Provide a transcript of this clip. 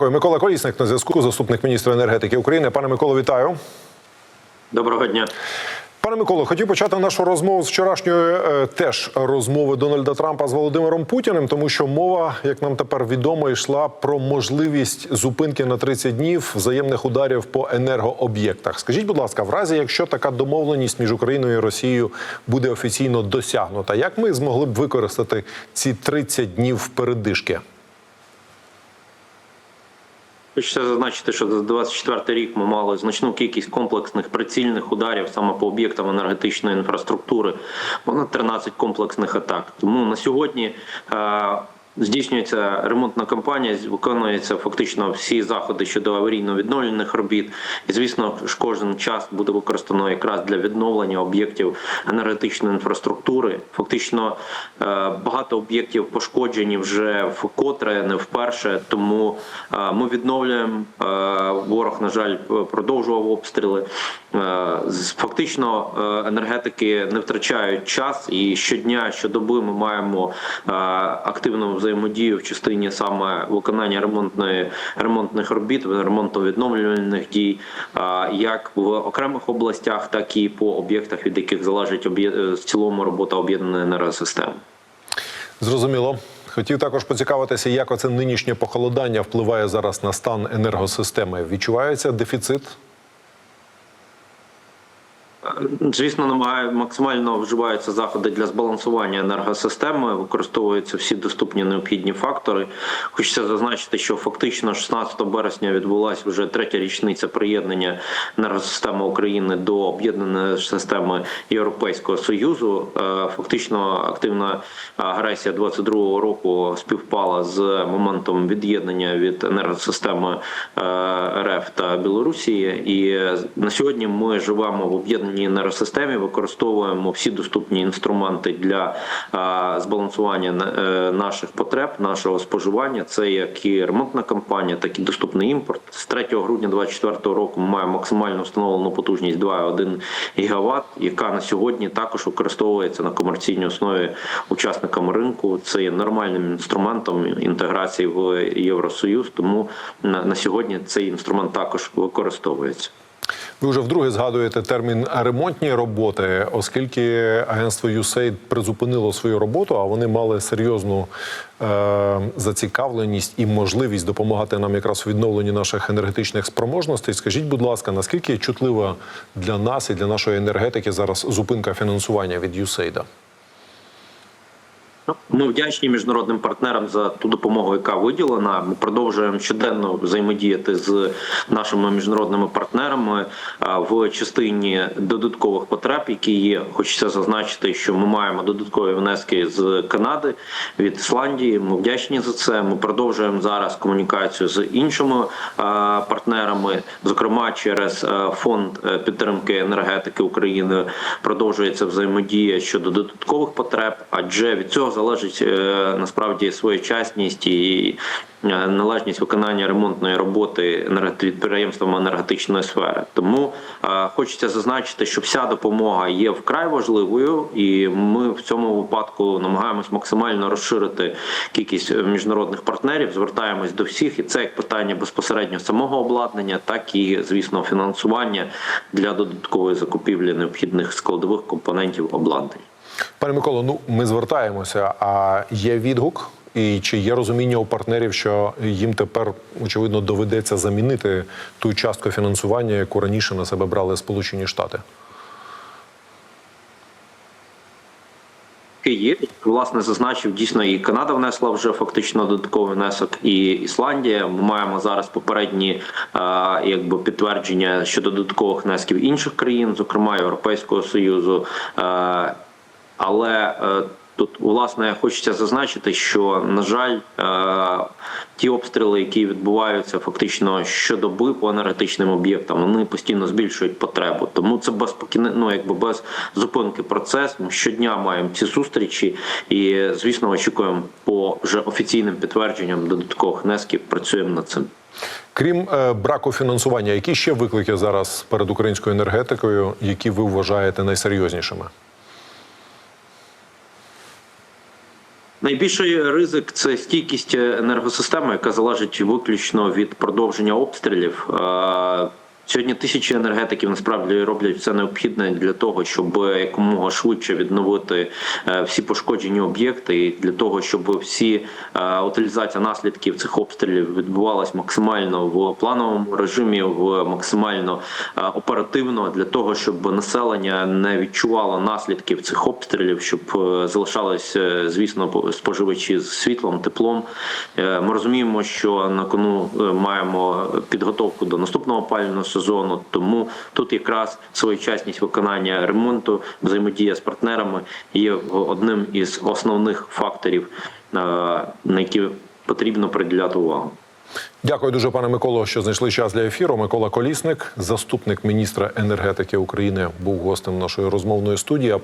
Дякую. Микола Колісник на зв'язку, заступник міністра енергетики України. Пане Миколо, вітаю. Доброго дня. Пане Миколо, хотів почати нашу розмову з вчорашньої е, теж розмови Дональда Трампа з Володимиром Путіним, тому що мова, як нам тепер відомо, йшла про можливість зупинки на 30 днів взаємних ударів по енергооб'єктах. Скажіть, будь ласка, в разі якщо така домовленість між Україною і Росією буде офіційно досягнута, як ми змогли б використати ці 30 днів передишки? Хочеться зазначити, що за 24 рік ми мали значну кількість комплексних прицільних ударів саме по об'єктам енергетичної інфраструктури, понад 13 комплексних атак. Тому на сьогодні е, здійснюється ремонтна кампанія, виконуються фактично всі заходи щодо аварійно-відновлених робіт. І звісно, ж кожен час буде використано якраз для відновлення об'єктів енергетичної інфраструктури. Фактично е, багато об'єктів пошкоджені вже вкотре, не вперше. Тому е, ми відновлюємо. Е, Ворог, на жаль, продовжував обстріли. Фактично енергетики не втрачають час, і щодня, щодоби ми маємо активну взаємодію в частині саме виконання ремонтної ремонтних робіт, ремонтно-відновлювальних дій, як в окремих областях, так і по об'єктах, від яких залежить е, в цілому робота об'єднаної енергосистеми. Зрозуміло. Хотів також поцікавитися, як оце нинішнє похолодання впливає зараз на стан енергосистеми. Відчувається дефіцит? Звісно, намагає максимально вживаються заходи для збалансування енергосистеми, використовуються всі доступні необхідні фактори. Хочеться зазначити, що фактично 16 березня відбулася вже третя річниця приєднання енергосистеми України до об'єднаної системи Європейського союзу. Е, Фактично, активна агресія 22-го року співпала з моментом від'єднання від енергосистеми е, РФ та Білорусі. І на сьогодні ми живемо в об'єднаній енергосистемі, використовуємо всі доступні інструменти для збалансування е, наших потреб, нашого споживання. Це як і ремонтна кампанія, так і доступний імпорт. З 3 грудня 2024 року ми маємо максимально встановлену потужність 2,1 ГВт, яка на сьогодні також використовується на комерційній основі учасниками ринку. Це є нормальним інструментом інтеграції в Євросоюз. Тому на сьогодні цей інструмент також використовується. Ви вже вдруге згадуєте термін ремонтні роботи, оскільки агентство USAID призупинило свою роботу, а вони мали серйозну е, зацікавленість і можливість допомагати нам якраз у відновленні наших енергетичних спроможностей. Скажіть, будь ласка, наскільки чутлива для нас і для нашої енергетики зараз зупинка фінансування від USAID? Ми вдячні міжнародним партнерам за ту допомогу, яка виділена. Ми продовжуємо щоденно взаємодіяти з нашими міжнародними партнерами в частині додаткових потреб, які є. Хочеться зазначити, що ми маємо додаткові внески з Канади від Ісландії. Ми вдячні за це. Ми продовжуємо зараз комунікацію з іншими партнерами, зокрема через фонд е, підтримки енергетики України. Продовжується взаємодія щодо додаткових потреб, адже від цього залежить е, насправді своєчасність і е, належність виконання ремонтної роботи підприємствами енергетичної сфери. Тому е, хочеться зазначити, що вся допомога є вкрай важливою, і ми в цьому випадку намагаємось максимально розширити кількість міжнародних партнерів. Звертаємось до всіх, і це як питання безпосередньо самого обладнання, так і звісно фінансування для додаткової закупівлі необхідних складових компонентів обладнання. Пане Миколо, ну ми звертаємося. А є відгук, і чи є розуміння у партнерів, що їм тепер очевидно доведеться замінити ту частку фінансування, яку раніше на себе брали Сполучені Штати? Є власне зазначив дійсно і Канада внесла вже фактично додатковий внесок, і Ісландія. Ми маємо зараз попередні е, якби підтвердження щодо додаткових внесків інших країн, зокрема Європейського союзу. Е, але е, тут власне хочеться зазначити, що на жаль, е, ті обстріли, які відбуваються фактично щодоби по енергетичним об'єктам, вони постійно збільшують потребу. Тому це без ну, якби без зупинки процес. Ми щодня маємо ці зустрічі, і звісно, очікуємо по вже офіційним підтвердженням додаткових внесків. Працюємо над цим. Крім е, браку фінансування, які ще виклики зараз перед українською енергетикою, які ви вважаєте найсерйознішими? Найбільший ризик це стійкість енергосистеми, яка залежить виключно від продовження обстрілів. Сьогодні тисячі енергетиків насправді роблять все необхідне для того, щоб якомога швидше відновити е, всі пошкоджені об'єкти, і для того, щоб всі е, утилізація наслідків цих обстрілів відбувалась максимально в плановому режимі, в максимально е, оперативно, для того, щоб населення не відчувало наслідків цих обстрілів, щоб залишались, звісно, споживачі з світлом, теплом. Ми розуміємо, що на кону маємо підготовку до наступного опалювального сезону, тому тут якраз своєчасність виконання ремонту, взаємодія з партнерами є одним із основних факторів, е, на які потрібно приділяти увагу. Дякую дуже, пане Миколо, що знайшли час для ефіру. Микола Колісник, заступник міністра енергетики України, був гостем нашої розмовної студії.